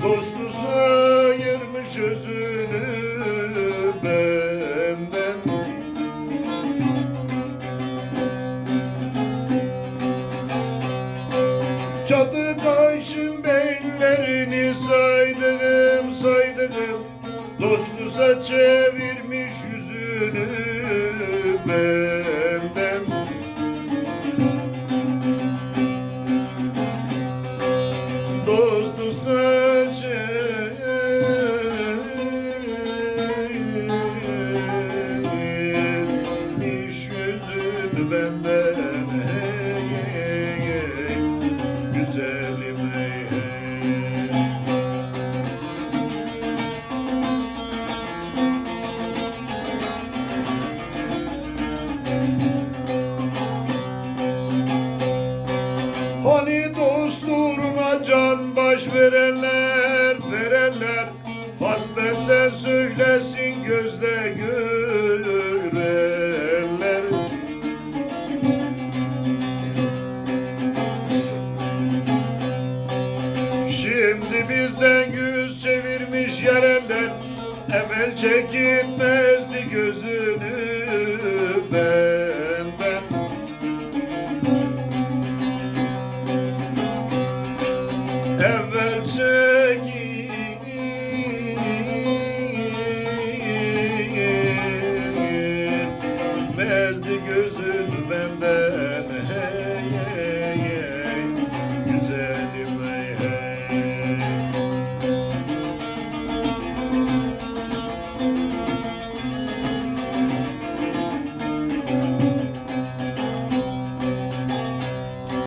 Dostuza girmiş özünü benden. Çatı taşın bellerini saydım saydım Dostuza çevirmiş yüzünü benden hey, hey, hey, Güzelim hey, hey. Hani dostluğuna can baş verenler, verenler Hasbeten Şimdi bizden yüz çevirmiş yarenler Evvel çekinmezdi gözünü benden. Evvel çekilmezdi gözü